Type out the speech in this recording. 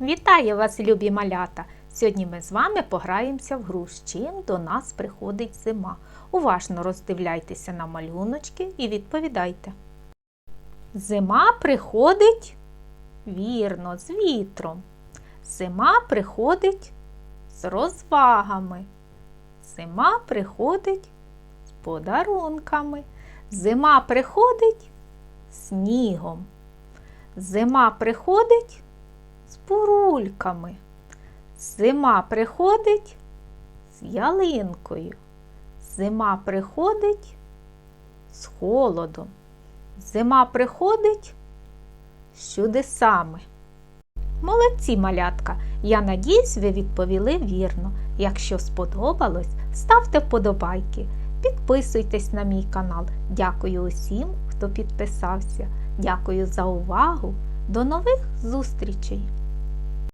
Вітаю вас, любі малята! Сьогодні ми з вами пограємося в гру з чим до нас приходить зима. Уважно роздивляйтеся на малюночки і відповідайте. Зима приходить вірно, з вітром. Зима приходить з розвагами. Зима приходить з подарунками. Зима приходить снігом. Зима приходить з бурульками. Зима приходить з ялинкою. Зима приходить з холодом. Зима приходить з чудесами. Молодці, малятка! Я надіюсь, ви відповіли вірно. Якщо сподобалось, ставте вподобайки. Підписуйтесь на мій канал. Дякую усім, хто підписався. Дякую за увагу. До нових зустрічей!